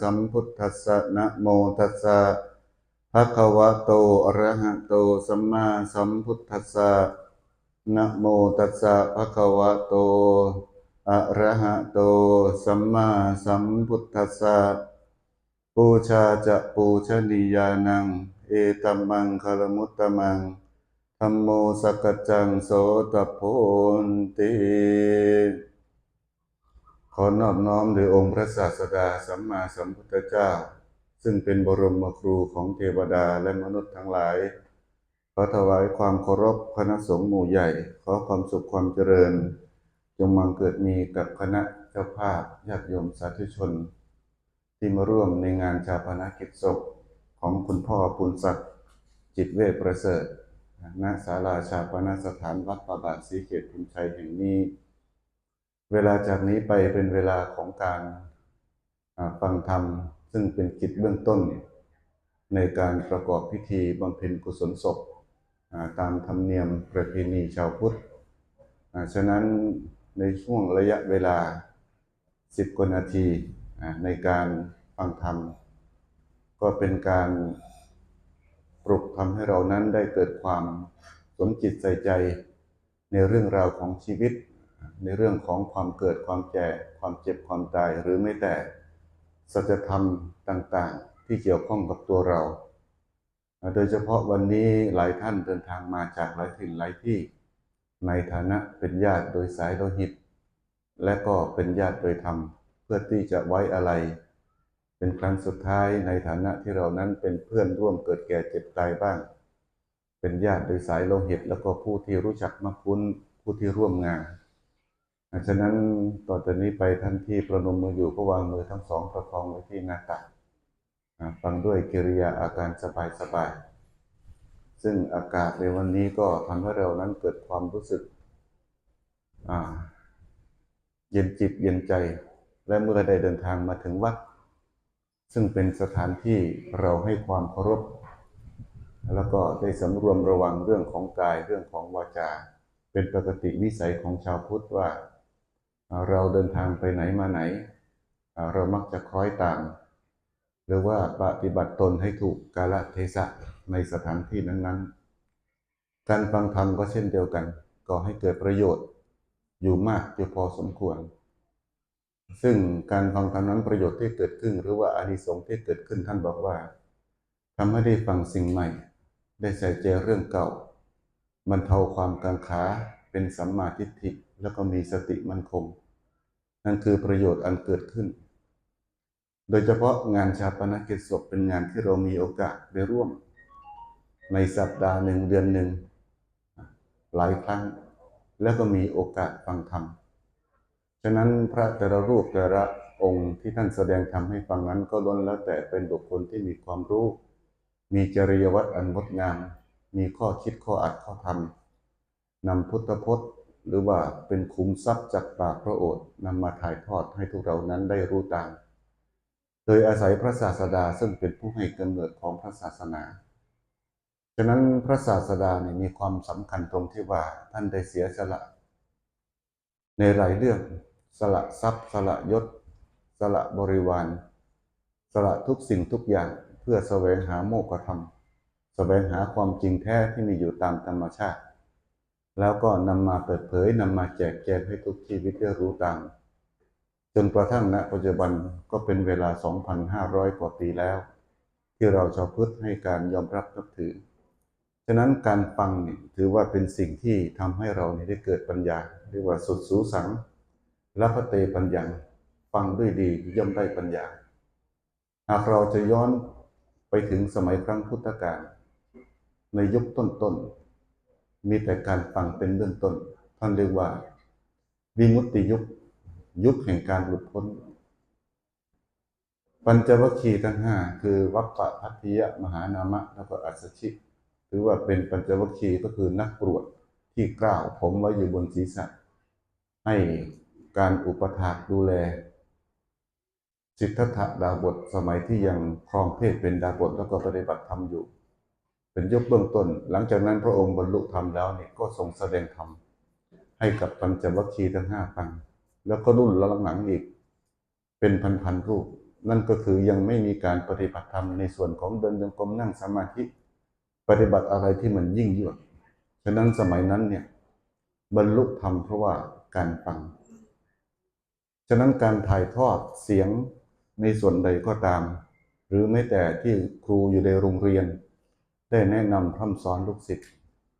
สัมพุทธัสสะนะโมตัสสะภะคะวะโตอะระหะโตสัมมาสัมพุทธัสสะนะโมตัสสะภะคะวะโตอะระหะโตสัมมาสัมพุทธัสสะปูชาจะปูชนียานัง เอตัมมังคารมุตตมังธัมโมสกจังโสตโพนติ ขอนอบน้อมโดยองค์พระศาสดาสัมมาสัมพุทธเจ้า ซึ่งเป็นบรมครูของเทวดาและมนุษย์ทั้งหลายขอถวายความเคารพคณะสงฆ์หมู่ใหญ่ ขอความสุขความเจริญ จงมังเกิดมีกับคณะเจ้าภาพญาติโยมสาธุชน ที่มาร่วมในงานชาปนกิจศพของคุณพ่อปุณศักดิ์จิตเวชประเสริฐณศาลาชาปนสถานวัดประบาทศรีเกตพุนชัยแห่งนี้ เวลาจากนี้ไปเป็นเวลาของการฟังธรรม ซึ่งเป็นกิจเบื้องต้น ในการประกอบพิธีบำเพ็ญกุศลศพตามธรรมเนียมประเพณีชาวพุทธฉะนั้นในช่วงระยะเวลา 10กว่านาทีในการฟังธรรม ก็เป็นการปลุกทำให้เรานั้นได้เกิดความสนจิตใส่ใจในเรื่องราวของชีวิต ในเรื่องของความเกิดความแก่ความเจ็บความตายหรือไม่แต่สัจธรรมต่างๆ ที่เกี่ยวข้องกับตัวเรา โดยเฉพาะวันนี้หลายท่านเดินทางมาจากหลายถิ่นหลายที่ ในฐานะเป็นญาติโดยสายโลหิต และก็เป็นญาติโดยธรรม เพื่อที่จะไว้อะไร เป็นครั้งสุดท้ายในฐานะที่เรานั้นเป็นเพื่อนร่วมเกิดแก่เจ็บตายบ้าง เป็นญาติโดยสายโลหิต แล้วก็ผู้ที่รู้จักมักคุ้นผู้ที่ร่วมงาน ฉะนั้นต่อจากนี้ไปท่านที่ประนมมืออยู่ก็วางมือทั้งสองประคองไว้ที่หน้าตักอ่าฟังด้วยกิริยาอาการสบายๆซึ่งอากาศในวันนี้ก็ทำให้เรานั้นเกิดความรู้สึกเย็นจิตเย็นใจ และเมื่อได้เดินทางมาถึงวัด ซึ่งเป็นสถานที่เราให้ความเคารพ แล้วก็ได้สำรวมระวังเรื่องของกายเรื่องของวาจา เป็นปกติวิสัยของชาวพุทธว่า เราเดินทางไปไหนมาไหน เรามักจะคล้อยตาม หรือว่าปฏิบัติตนให้ถูกกาลเทศะในสถานที่นั้น ๆ การฟังธรรมก็เช่นเดียวกันก่อให้เกิดประโยชน์ อยู่มากอยู่พอสมควร ซึ่งการฟังธรรมนั้นประโยชน์ที่เกิดขึ้น หรือว่าอานิสงส์ที่เกิดขึ้นท่านบอกว่าทำให้ได้ฟังสิ่งใหม่ ได้ใส่ใจเรื่องเก่าบรรเทาความกังขาเป็นสัมมาทิฏฐิ แล้วก็มีสติมั่นคง นั่นคือประโยชน์อันเกิดขึ้น โดยเฉพาะงานชาปนกิจศพเป็นงานที่เรามีโอกาสได้ร่วม ในสัปดาห์หนึ่งเดือนหนึ่ง หลายครั้ง แล้วก็มีโอกาสฟังธรรมฉะนั้นพระแต่ละรูปแต่ละองค์ที่ท่านแสดงธรรมให้ฟังนั้นก็ล้วนแล้วแต่เป็นบุคคลที่มีความรู้ มีจริยวัตรอันงดงาม มีข้อคิดข้ออัดข้อธรรมนำพุทธพจน์ หรือว่าเป็นคุ้มทรัพย์จากปากพระโอษฐ์นำมาถ่ายทอดให้ทุกเรานั้นได้รู้ตาม โดยอาศัยพระศาสดาซึ่งเป็นผู้ให้กำเนิดของพระศาสนา ฉะนั้นพระศาสดาเนี่ยมีความสำคัญตรงที่ว่าท่านได้เสียสละ ในหลายเรื่องสละทรัพย์ สละยศ สละบริวาร สละทุกสิ่งทุกอย่างเพื่อแสวงหาโมกขธรรม แสวงหาความจริงแท้ที่มีอยู่ตามธรรมชาติ แล้วก็นำมาเปิดเผยนำมาแจกแจงให้ทุกชีวิตได้รู้ตามจนกระทั่งณปัจจุบันก็เป็นเวลา 2,500 กว่าปีแล้ว ที่เราชาวพุทธให้การยอมรับนับถือ ฉะนั้นการฟังเนี่ยถือว่าเป็นสิ่งที่ทำให้เราเนี่ยได้เกิดปัญญาเรียกว่าสุดสูสังละพะเตปัญญาฟังด้วยดีย่อมได้ปัญญา หากเราจะย้อนไปถึงสมัยครั้งพุทธกาลในยุคต้นๆ มีแต่การฟังเป็นเบื้องต้น ท่านเรียกว่า วิมุตติยุค ยุคแห่งการหลุดพ้น ปัญจวัคคีย์ทั้งห้าคือวัปปะพัทธิยะมหานามะแล้วก็อัสสชิถือว่าเป็นปัญจวัคคีย์ก็คือนักปรวจที่กล้าวผมไว้อยู่บนศีรษะ ให้การอุปถากดูแล สิทธัตถะดาบทสมัยที่ยังครองเพศเป็นดาบทแล้วก็ปฏิบัติธรรมอยู่ เป็นยุคเบื้องต้น หลังจากนั้นพระองค์บรรลุธรรมแล้วเนี่ยก็ทรงแสดงธรรมให้กับปัญจวัคคีย์ทั้งห้าฟังแล้วก็รุ่นหลังอีกเป็นพันๆรูป นั่นก็คือยังไม่มีการปฏิบัติธรรมในส่วนของเดินจงกรมนั่งสมาธิปฏิบัติอะไรที่มันยิ่งยวดฉะนั้นสมัยนั้นเนี่ยบรรลุธรรมเพราะว่าการฟัง ฉะนั้นการถ่ายทอดเสียงในส่วนใดก็ตาม หรือแม้แต่ที่ครูอยู่ในโรงเรียน ได้แนะนำพร่ำสอนลูกศิษย์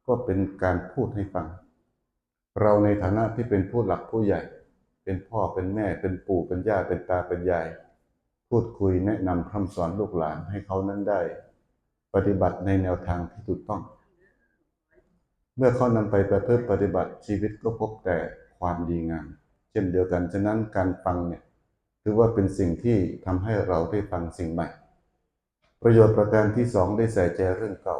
ก็เป็นการพูดให้ฟัง เราในฐานะที่เป็นผู้หลักผู้ใหญ่ เป็นพ่อเป็นแม่เป็นปู่เป็นย่าเป็นตาเป็นยาย พูดคุยแนะนำพร่ำสอนลูกหลานให้เขานั้นได้ ปฏิบัติในแนวทางที่ถูกต้อง เมื่อเขานำไปประพฤติปฏิบัติชีวิตก็พบแต่ความดีงาม เช่นเดียวกันฉะนั้นการฟังเนี่ยถือว่าเป็นสิ่งที่ทำให้เราได้ฟังสิ่งใหม่ ประโยชน์ประการที่สองได้ใส่ใจเรื่องเก่า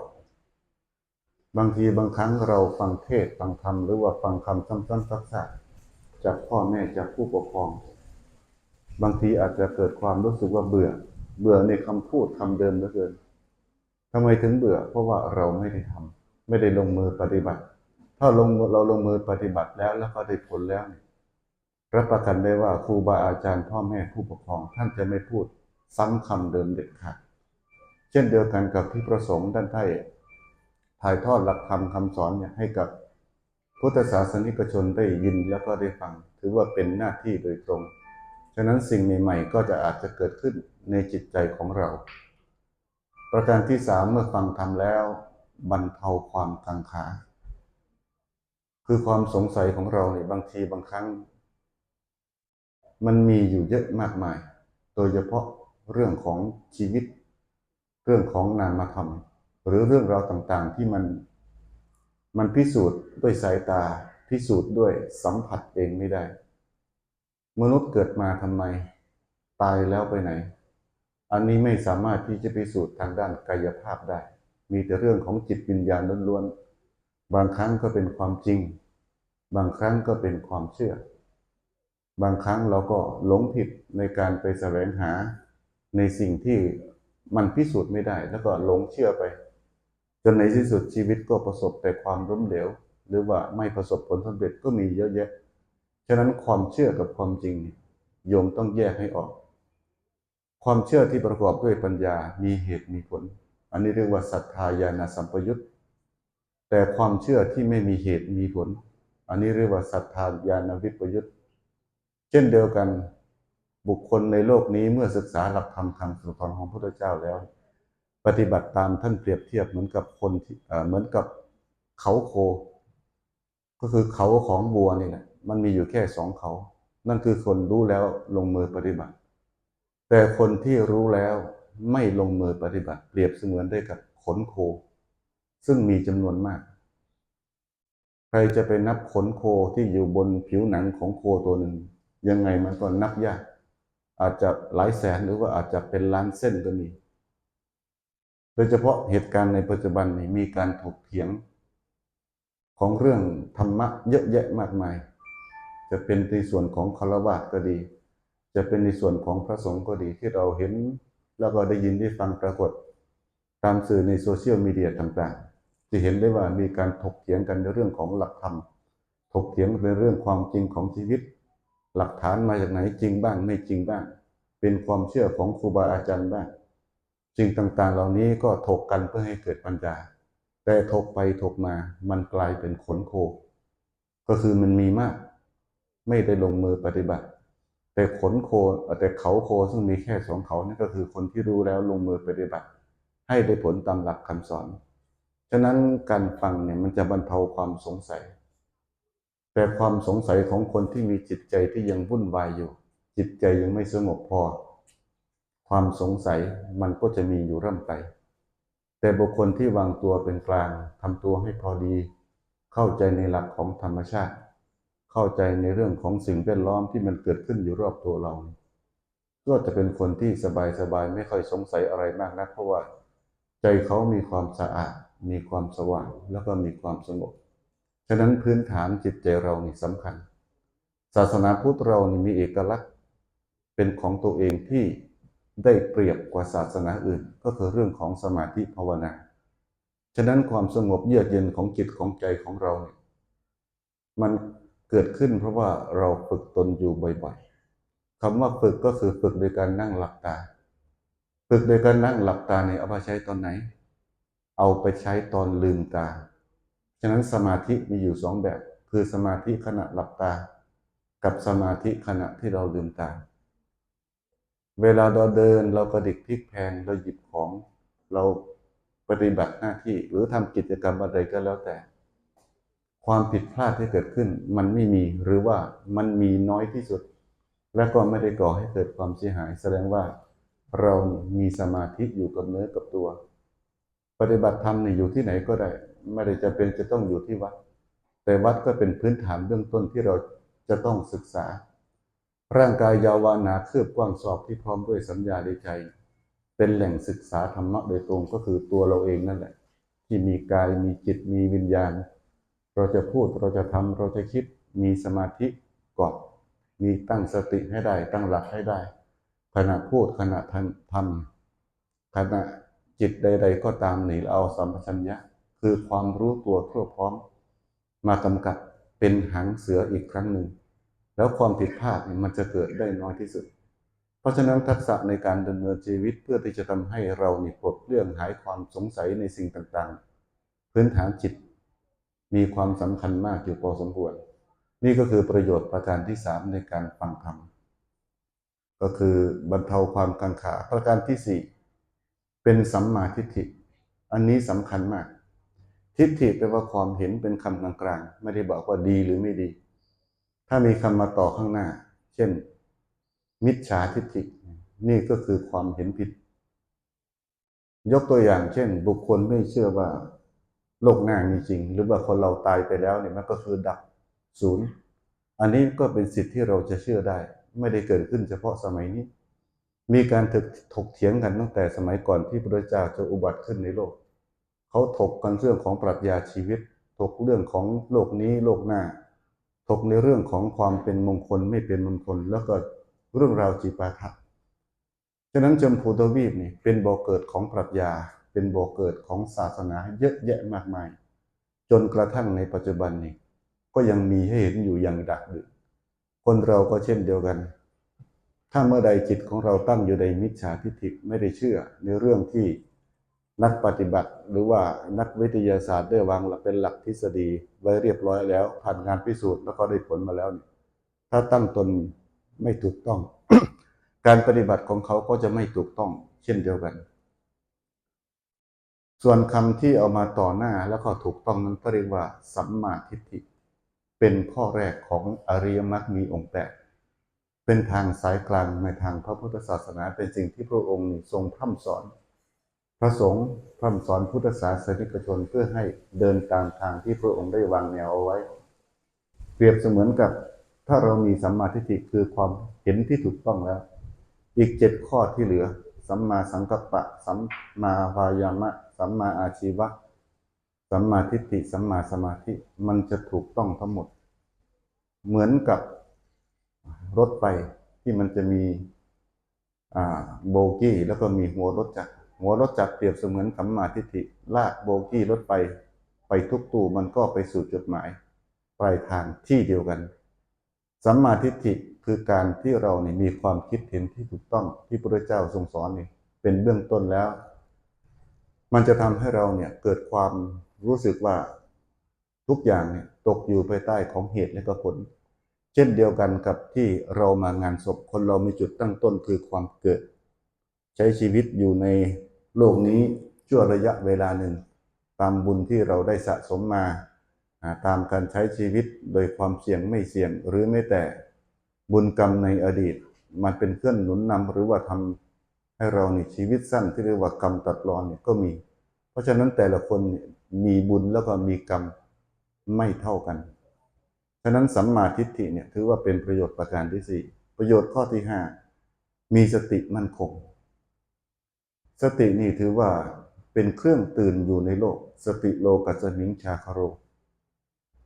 บางทีบางครั้งเราฟังเทศฟังธรรมหรือว่าฟังคำซ้ำๆซักๆจากพ่อแม่จากผู้ปกครอง บางทีอาจจะเกิดความรู้สึกว่าเบื่อ เบื่อในคำพูดคำเดิมเหลือเกินทำไมถึงเบื่อ เพราะว่าเราไม่ได้ทำไม่ได้ลงมือปฏิบัติ ถ้าลงเราลงมือปฏิบัติแล้วแล้วก็ได้ผลแล้วเนี่ยรับประกันได้ว่าครูบาอาจารย์พ่อแม่ผู้ปกครองท่านจะไม่พูดซ้ำคำเดิมเด็ดขาด ช่นเดียวกันกับที่ประสงค์ท่านได้ถ่ายทอดหลักธรรมคำสอนเนี่ยให้กับพุทธศาสนิกชนได้ยินแล้วก็ได้ฟัง ถือว่าเป็นหน้าที่โดยตรง ฉะนั้นสิ่งใหม่ๆ ก็จะอาจจะเกิดขึ้นในจิตใจของเรา ประการที่สามเมื่อฟังทำแล้วบรรเทาความกังขา คือความสงสัยของเราเนี่ยบางทีบางครั้ง มันมีอยู่เยอะมากมาย โดยเฉพาะเรื่องของชีวิต เรื่องของนามธรรม หรือเรื่องราวต่างๆ ที่มันมันพิสูจน์ด้วยสายตาพิสูจน์ด้วยสัมผัสเองไม่ได้ มนุษย์เกิดมาทำไม ตายแล้วไปไหน อันนี้ไม่สามารถที่จะพิสูจน์ทางด้านกายภาพได้ มีแต่เรื่องของจิตวิญญาณล้วนๆบางครั้งก็เป็นความจริง บางครั้งก็เป็นความเชื่อ บางครั้งเราก็หลงผิดในการไปแสวงหาในสิ่งที่ มันพิสูจน์ไม่ได้ แล้วก็หลงเชื่อไป จนในที่สุดชีวิตก็ประสบแต่ความล้มเหลว หรือว่าไม่ประสบผลสำเร็จก็มีเยอะแยะ ฉะนั้นความเชื่อกับความจริงโยมต้องแยกให้ออก ความเชื่อที่ประกอบด้วยปัญญามีเหตุมีผล อันนี้เรียกว่าศรัทธาญาณสัมปยุตแต่ความเชื่อที่ไม่มีเหตุมีผล อันนี้เรียกว่าศรัทธาญาณวิปยุตเช่นเดียวกัน บุคคลในโลกนี้เมื่อศึกษาหลักธรรมคำสอนของพระพุทธเจ้าแล้ว ปฏิบัติตามท่านเปรียบเทียบเหมือนกับคนที่เอ่อเหมือนกับเขาโค ก็คือเขาของบัวนี่แหละมันมีอยู่แค่สองเขา นั่นคือคนรู้แล้วลงมือปฏิบัติ แต่คนที่รู้แล้วไม่ลงมือปฏิบัติ เปรียบเสมือนได้กับขนโค ซึ่งมีจำนวนมาก ใครจะไปนับขนโคที่อยู่บนผิวหนังของโคตัวหนึ่งยังไงมันก็นับยาก อาจจะหลายแสนหรือว่าอาจจะเป็นล้านเส้นก็มี โดยเฉพาะเหตุการณ์ในปัจจุบันนี้มีการถกเถียง ของเรื่องธรรมะเยอะแยะมากมาย จะเป็นในส่วนของคารวะก็ดี จะเป็นในส่วนของพระสงฆ์ก็ดีที่เราเห็นแล้วก็ได้ยินได้ฟังปรากฏ ตามสื่อในโซเชียลมีเดียต่างๆ จะเห็นได้ว่ามีการถกเถียงกันในเรื่องของหลักธรรม ถกเถียงในเรื่องความจริงของชีวิต หลักฐานมาจากไหนจริงบ้างไม่จริงบ้าง เป็นความเชื่อของครูบาอาจารย์บ้างสิ่งต่างๆ เหล่านี้ก็ถกกันเพื่อให้เกิดปัญญา แต่ถกไปถกมามันกลายเป็นขนโค ก็คือมันมีมาก ไม่ได้ลงมือปฏิบัติ แต่ขนโคแต่เขาโคซึ่งมีแค่สองเขานั่นก็คือคนที่รู้แล้วลงมือปฏิบัติ ให้ได้ผลตามหลักคำสอน ฉะนั้นการฟังเนี่ยมันจะบรรเทาความสงสัย แต่ความสงสัยของคนที่มีจิตใจที่ยังวุ่นวายอยู่ จิตใจยังไม่สงบพอ ความสงสัยมันก็จะมีอยู่ร่ำไป แต่บุคคลที่วางตัวเป็นกลางทำตัวให้พอดี เข้าใจในหลักของธรรมชาติ เข้าใจในเรื่องของสิ่งแวดล้อมที่มันเกิดขึ้นอยู่รอบตัวเรา ก็จะเป็นคนที่สบายๆไม่ค่อยสงสัยอะไรมากนักเพราะว่า ใจเขามีความสะอาด มีความสว่างแล้วก็มีความสงบ ฉะนั้นพื้นฐานจิตใจเรานี่สำคัญ ศาสนาพุทธเรานี่มีเอกลักษณ์ เป็นของตัวเองที่ได้เปรียบกว่าศาสนาอื่น ก็คือเรื่องของสมาธิภาวนา ฉะนั้นความสงบเยือกเย็นของจิตของใจของเราเนี่ยมันเกิดขึ้นเพราะว่าเราฝึกตนอยู่บ่อยๆคำว่าฝึกก็คือฝึกโดยการนั่งหลับตา ฝึกโดยการนั่งหลับตาเนี่ยเอาไปใช้ตอนไหน เอาไปใช้ตอนลืมตา ฉะนั้นสมาธิมีอยู่สองแบบ คือสมาธิขณะหลับตา กับสมาธิขณะที่เราลืมตา เวลาเราเดินเรากระดิกพลิกแพงเราหยิบของเราปฏิบัติหน้าที่หรือทำกิจกรรมอะไรก็แล้วแต่ ความผิดพลาดที่เกิดขึ้น มันไม่มีหรือว่ามันมีน้อยที่สุด และก็ไม่ได้ก่อให้เกิดความเสียหาย แสดงว่าเรามีสมาธิอยู่กับเนื้อกับตัว ปฏิบัติธรรมนี่อยู่ที่ไหนก็ได้ ไม่ได้จะเป็นจะต้องอยู่ที่วัด แต่วัดก็เป็นพื้นฐานเบื้องต้นที่เราจะต้องศึกษา ร่างกายยาวานาคืบกว้างสอบที่พร้อมด้วยสัญญาในใจ เป็นแหล่งศึกษาธรรมะโดยตรงก็คือตัวเราเองนั่นแหละ ที่มีกายมีจิตมีวิญญาณ เราจะพูดเราจะทำเราจะคิดมีสมาธิก่อนมีตั้งสติให้ได้ ตั้งหลักให้ได้ ขณะพูดขณะทำขณะจิตใด ๆ ก็ตามหนีเอาสัมปชัญญะ คือความรู้ตัวทั่วพร้อม มากำกับเป็นหางเสืออีกครั้งหนึ่ง แล้วความผิดพลาดมันจะเกิดได้น้อยที่สุด เพราะฉะนั้นทักษะในการดำเนินชีวิตเพื่อที่จะทำให้เรานี่ปลดเรื่องหายความสงสัยในสิ่งต่างๆ พื้นฐานจิต มีความสำคัญมากอยู่พอสมควร นี่ก็คือประโยชน์ประการที่สามในการฟังธรรมก็คือบรรเทาความกังขาประการที่สี่เป็นสัมมาทิฏฐิ อันนี้สำคัญมาก ทิฏฐิแปลว่าความเห็นเป็นคำกลางๆไม่ได้บอกว่าดีหรือไม่ดี ถ้ามีคำมาต่อข้างหน้า เช่น มิจฉาทิฏฐิ นี่ก็คือความเห็นผิด ยกตัวอย่างเช่น บุคคลไม่เชื่อว่าโลกหน้ามีจริง หรือว่าคนเราตายไปแล้วเนี่ยมันก็คือดับศูนย์ อันนี้ก็เป็นสิทธิ์ที่เราจะเชื่อได้ ไม่ได้เกิดขึ้นเฉพาะสมัยนี้ มีการถกถกเถียงกันตั้งแต่สมัยก่อนที่พระเจ้าจะอุบัติขึ้นในโลก เขาถกกันเรื่องของปรัชญาชีวิต ถกเรื่องของโลกนี้โลกหน้า ถกในเรื่องของความเป็นมงคลไม่เป็นมงคล แล้วก็เรื่องราวจีปาถะฉะนั้นจมพูทวีปนี่เป็นบ่อเกิดของปรัชญา เป็นบ่อเกิดของศาสนาเยอะแยะมากมาย จนกระทั่งในปัจจุบันนี้ก็ยังมีให้เห็นอยู่อย่างดักดึกคนเราก็เช่นเดียวกัน ถ้าเมื่อใดจิตของเราตั้งอยู่ในมิจฉาทิฏฐิไม่ได้เชื่อในเรื่องที่ นักปฏิบัติหรือว่านักวิทยาศาสตร์ได้วางหลักเป็นหลักทฤษฎีไว้เรียบร้อยแล้ว ผ่านงานพิสูจน์แล้วก็ได้ผลมาแล้วเนี่ยถ้าตั้งตนไม่ถูกต้อง การปฏิบัติของเขาก็จะไม่ถูกต้อง เช่นเดียวกัน ส่วนคำที่เอามาต่อหน้าแล้วก็ถูกต้องนั้นก็เรียกว่าสัมมาทิฏฐิเป็นข้อแรกของอริยมรรคมีองค์แปดเป็นทางสายกลางในทางพระพุทธศาสนาเป็นสิ่งที่พระองค์ทรงพร่ำสอน ระสงฆ์พร่ำสอนพุทธศาสนิกชนเพื่อให้เดินตามทางที่พระองค์ได้วางแนวเอาไว้ เปรียบเสมือนกับถ้าเรามีสัมมาทิฏฐิคือความเห็นที่ถูกต้องแล้ว อีกเจ็ดข้อที่เหลือ สัมมาสังกัปปะ สัมมาวายามะ สัมมาอาชีวะ สัมมาทิฏฐิ สัมมาสมาธิ มันจะถูกต้องทั้งหมด เหมือนกับรถไฟที่มันจะมีโบกี้แล้วก็มีหัวรถจักร หัวรถจักรเปรียบเสมือนสัมมาทิฏฐิลากโบกี้รถไฟไปทุกตู้มันก็ไปสู่จุดหมาย ปลายทางที่เดียวกัน สัมมาทิฏฐิคือการที่เราเนี่ยมีความคิดเห็นที่ถูกต้องที่พระเจ้าทรงสอนนี่เป็นเบื้องต้นแล้ว มันจะทำให้เราเนี่ยเกิดความรู้สึกว่าทุกอย่างเนี่ยตกอยู่ภายใต้ของเหตุและก็ผล เช่นเดียวกันกับที่เรามางานศพคนเรามีจุดตั้งต้นคือความเกิด ใช้ชีวิตอยู่ใน โลกนี้ชั่วระยะเวลาหนึ่ง ตามบุญที่เราได้สะสมมาตามการใช้ชีวิตโดยความเสี่ยงไม่เสี่ยงหรือไม่แต่บุญกรรมในอดีต มันเป็นเครื่องหนุนนำหรือว่าทำให้เรานี่ชีวิตสั้นที่เรียกว่ากรรมตัดรอนเนี่ยก็มี เพราะฉะนั้นแต่ละคนมีบุญแล้วก็มีกรรมไม่เท่ากันฉะนั้นสัมมาทิฏฐิเนี่ยถือว่าเป็นประโยชน์ประการที่สี่ประโยชน์ข้อที่ห้ามีสติมั่นคง สตินี่ถือว่าเป็นเครื่องตื่นอยู่ในโลก สติโลกัสมิงชาคาโร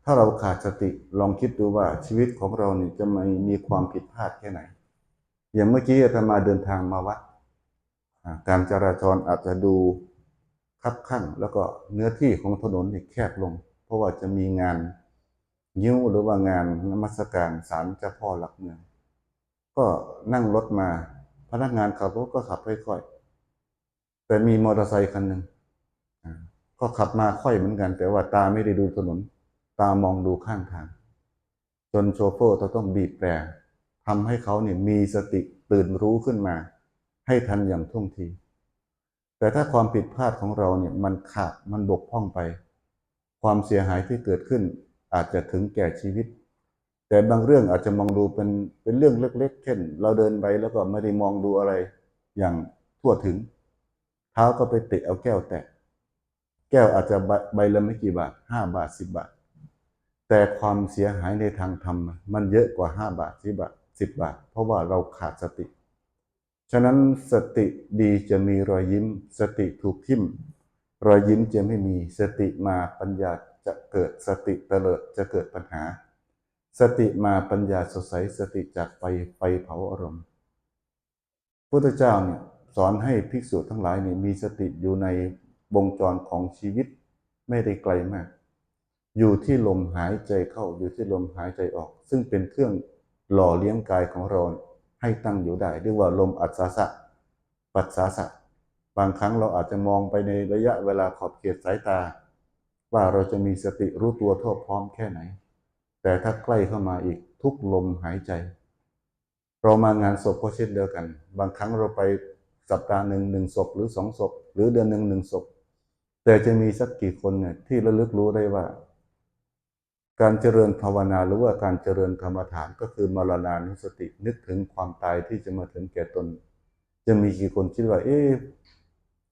ถ้าเราขาดสติลองคิดดูว่าชีวิตของเรานี่จะไม่มีความผิดพลาดแค่ไหน อย่างเมื่อกี้อาตมาเดินทางมาวัด การจราจรอาจจะดูคับข้างแล้วก็เนื้อที่ของถนนนี่แคบลง เพราะว่าจะมีงานยิ้วหรือว่างานนมัสการศาลเจ้าพ่อหลักเมืองกก็นั่งรถมา พนักงานขับรถก็ขับค่อยๆ แต่มีมอเตอร์ไซค์คันหนึ่งก็ขับมาค่อยเหมือนกัน แต่ว่าตาไม่ได้ดูถนน ตามองดูข้างทาง จนโชเฟอร์ต้องบีบแตรทำให้เขาเนี่ยมีสติตื่นรู้ขึ้นมา ให้ทันอย่างท่วงที แต่ถ้าความผิดพลาดของเราเนี่ยมันขาดมันบกพร่องไป ความเสียหายที่เกิดขึ้นอาจจะถึงแก่ชีวิต แต่บางเรื่องอาจจะมองดูเป็นเป็นเรื่องเล็กๆเช่น เราเดินไปแล้วก็ไม่ได้มองดูอะไรอย่างทั่วถึง ท้าก็ไปเตะเอาแก้วแตก แก้วอาจจะใบใบละไม่กี่บาทห้าบาทสิบบาท แต่ความเสียหายในทางธรรม มันเยอะกว่าห้าบาทสิบบาทสิบบาท เพราะว่าเราขาดสติ ฉะนั้นสติดีจะมีรอยยิ้ม สติถูกทิ่ม รอยยิ้มจะไม่มีสติมาปัญญาจะเกิดสติเตลิดจะเกิดปัญหา สติมาปัญญาสดใสสติจากไฟไฟเผาอารมณ์พุทธเจ้าเนี่ย สอนให้ภิกษุทั้งหลายเนี่ยมีสติอยู่ในวงจรของชีวิตไม่ได้ไกลมาก อยู่ที่ลมหายใจเข้าอยู่ที่ลมหายใจออก ซึ่งเป็นเครื่องหล่อเลี้ยงกายของเราให้ตั้งอยู่ได้เรียกว่าลมอัศสะปัสสาสะบางครั้งเราอาจจะมองไปในระยะเวลาขอบเขตสายตา ว่าเราจะมีสติรู้ตัวทั่วพร้อมแค่ไหน แต่ถ้าใกล้เข้ามาอีกทุกลมหายใจ เรามางานศพก็เช่นเดียวกัน บางครั้งเราไป สัปดาห์หนึ่งหนึ่งศพหรือสองศพหรือเดือนหนึ่งหนึ่งศพแต่จะมีสักกี่คนเนี่ยที่ระลึกรู้ได้ว่า การเจริญภาวนาหรือว่าการเจริญกรรมฐานก็คือมรณานุสตินึกถึงความตายที่จะมาถึงแก่ตน จะมีกี่คนคิดว่า เออ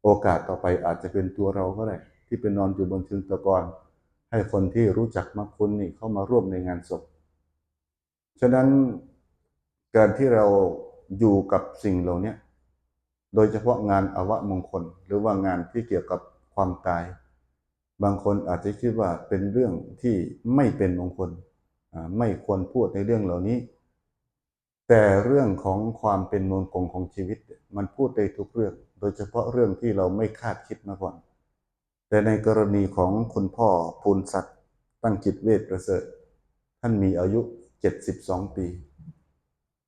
โอกาสต่อไปอาจจะเป็นตัวเราก็ได้ที่เป็นนอนอยู่บนเชิงตะกอนให้คนที่รู้จักมรรคคุณนี่เข้ามาร่วมในงานศพ ฉะนั้นการที่เราอยู่กับสิ่งเหล่านี้ โดยเฉพาะงานอวมงคล หรือว่างานที่เกี่ยวกับความตาย บางคนอาจจะคิดว่าเป็นเรื่องที่ไม่เป็นมงคล ไม่ควรพูดในเรื่องเหล่านี้ แต่เรื่องของความเป็นมงคลของชีวิต มันพูดได้ทุกเรื่อง โดยเฉพาะเรื่องที่เราไม่คาดคิดมาก่อน แต่ในกรณีของคุณพ่อภูนศักดิ์ตั้งจิตเวชประเสริฐ ท่านมีอายุ 72 ปี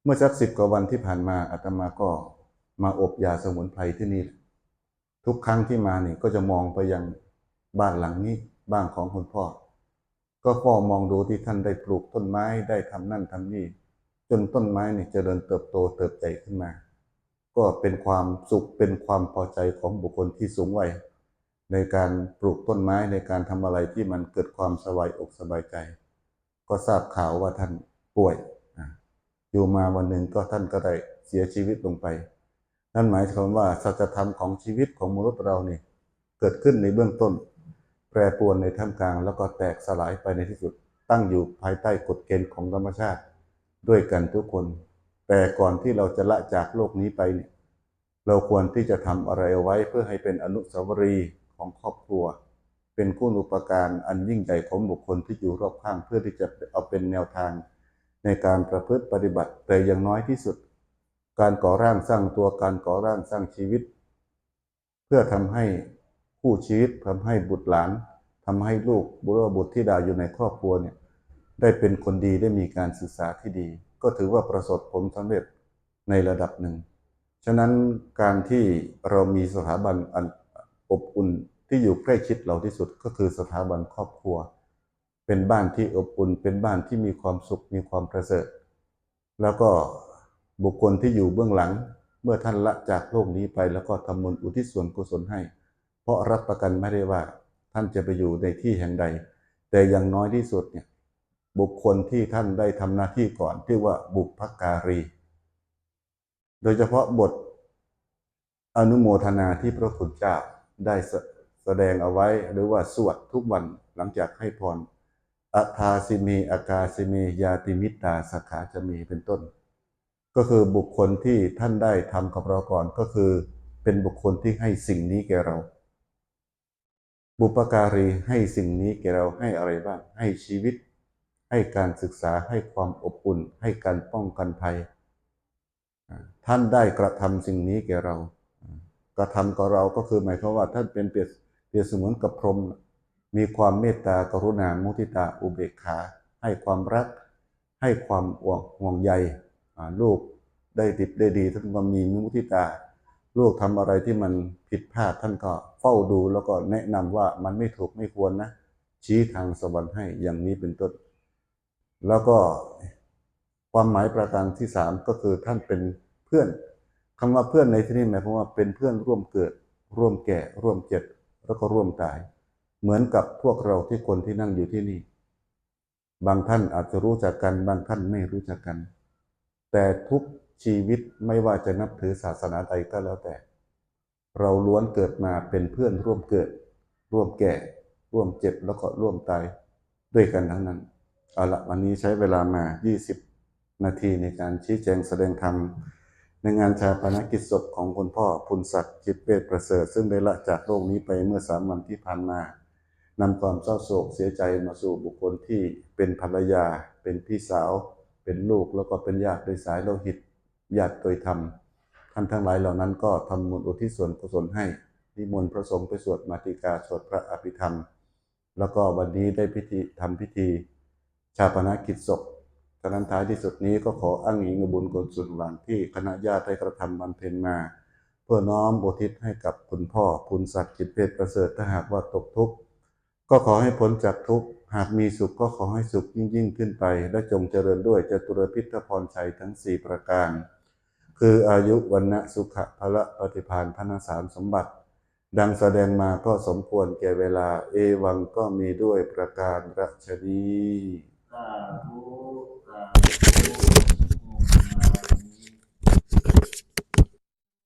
เมื่อสักสิบกว่าวันที่ผ่านมาอาตมาก็ มาอบยาสมุนไพรที่นี่ ทุกครั้งที่มานี่ก็จะมองไปยังบ้านหลังนี้บ้านของคุณพ่อ ก็เฝ้ามองดูที่ท่านได้ปลูกต้นไม้ได้ทำนั่นทำนี่ จนต้นไม้นี่เจริญเติบโตเติบใหญ่ขึ้นมา ก็เป็นความสุขเป็นความพอใจของบุคคลที่สูงวัยในการปลูกต้นไม้ในการทำอะไรที่มันเกิดความสบายอกสบายใจ ก็ทราบข่าวว่าท่านป่วยอยู่มาวันหนึ่งก็ท่านก็ได้เสียชีวิตลงไป นั่นหมายความว่าสัจธรรมของชีวิตของมนุษย์เรานี่เกิดขึ้นในเบื้องต้น แปรปรวนในท่ามกลาง แล้วก็แตกสลายไปในที่สุด ตั้งอยู่ภายใต้กฎเกณฑ์ของธรรมชาติ ด้วยกันทุกคน แต่ก่อนที่เราจะละจากโลกนี้ไปเนี่ยเราควรที่จะทำอะไรเอาไว้เพื่อให้เป็นอนุสาวรีย์ของครอบครัว เป็นคุณอุปการอันยิ่งใหญ่ของบุคคลที่อยู่รอบข้างเพื่อที่จะเอาเป็นแนวทาง ในการประพฤติปฏิบัติแต่อย่างน้อยที่สุด การก่อร่างสร้างตัวการก่อร่างสร้างชีวิต เพื่อทำให้คู่ชีวิตทำให้บุตรหลานทำให้ลูกบุตรบุตรที่ดาอยู่ในครอบครัวเนี่ยได้เป็นคนดีได้มีการศึกษาที่ดี ก็ถือว่าประสบผลสำเร็จในระดับหนึ่ง ฉะนั้นการที่เรามีสถาบันอันอบอุ่นที่อยู่ใกล้ชิดเราที่สุดก็คือสถาบันครอบครัว เป็นบ้านที่อบอุ่น เป็นบ้านที่มีความสุขมีความประเสริฐ แล้วก็ บุคคลที่อยู่เบื้องหลัง เมื่อท่านละจากโลกนี้ไปแล้วก็ทำบุญอุทิศส่วนกุศลให้ เพราะรับประกันไม่ได้ว่า ท่านจะไปอยู่ในที่แห่งใด แต่อย่างน้อยที่สุดเนี่ยบุคคลที่ท่านได้ทำหน้าที่ก่อนที่ว่าบุพการี โดยเฉพาะบทอนุโมทนาที่พระคุณเจ้าได้แสแสดงเอาไว้ หรือว่าสวดทุกวันหลังจากให้พรอัทาสิเมอากาสิเมยาติมิตาสขาจะมีเป็นต้น ก็คือบุคคลที่ท่านได้ทำกับเราก่อนก็คือเป็นบุคคลที่ให้สิ่งนี้แก่เรา บุปการีให้สิ่งนี้แก่เราให้อะไรบ้าง ให้ชีวิต ให้การศึกษาให้ความอบอุ่น ให้การป้องกันภัย ท่านได้กระทำสิ่งนี้แก่เรา กระทำกับเราก็คือหมายความว่าท่านเป็นเปรียบเปรียบเสมือนกับพรหมมีความเมตตากรุณามุทิตาอุเบกขา ให้ความรัก ให้ความห่วงใยอ่ ลูกได้ดิบได้ดีท่านก็มีมุทิตา ลูกทำอะไรที่มันผิดพลาดท่านก็เฝ้าดูแล้วก็แนะนำว่ามันไม่ถูกไม่ควรนะ ชี้ทางสวรรค์ให้อย่างนี้เป็นต้น แล้วก็ความหมายประการที่สามก็คือท่านเป็นเพื่อนคำว่าเพื่อนในที่นี้หมายความว่าเป็นเพื่อนร่วมเกิด ร่วมแก่ ร่วมเจ็บแล้วก็ร่วมตาย เหมือนกับพวกเราที่คนที่นั่งอยู่ที่นี่ บางท่านอาจจะรู้จักกัน บางท่านไม่รู้จักกัน แต่ทุกชีวิตไม่ว่าจะนับถือศาสนาใดก็แล้วแต่ เราล้วนเกิดมาเป็นเพื่อนร่วมเกิด ร่วมแก่ ร่วมเจ็บแล้วก็ร่วมตายด้วยกันทั้งนั้นเอาละวันนี้ใช้เวลามา 20 นาทีในการชี้แจงแสดงธรรมในงานชาปนกิจศพของคุณพ่อพุนศักดิ์จิตเวชประเสริฐ ซึ่งได้ละจากโลกนี้ไปเมื่อสามวันที่ผ่านมานำความเศร้าโศกเสียใจมาสู่บุคคลที่เป็นภรรยา เป็นพี่สาว เป็นลูกแล้วก็เป็นญาติโดยสายโลหิตญาติโดยธรรม ท่านทั้งหลายเหล่านั้นก็ทำบุญอุทิศส่วนกุศลให้นิมนต์พระสงฆ์ไปสวดมาติกาสวดพระอภิธรรม แล้วก็วันนี้ได้พิธีทำพิธี ชาปนกิจศพฉะนั้นท้ายที่สุดนี้ก็ขออ้างอิงบุญกุศลหลังที่คณะญาติได้กระทำบำเพ็ญมา เพื่อน้อมอุทิศให้กับคุณพ่อพุนศักดิ์จิตเพชรประเสริฐถ้าหากว่าตกทุกข์ก็ขอให้พ้นจากทุกข์ หากมีสุขก็ขอให้สุขยิ่งยิ่งขึ้นไป และจงเจริญด้วยจตุรพิทพรชัยทั้งสี่ประการ คืออายุวันนะสุขะพละปฏิพานพนสารสมบัติ ดังแสดงมาก็สมควรแก่เวลา เอวังก็มีด้วยประการรัชนีสาธุสาธุ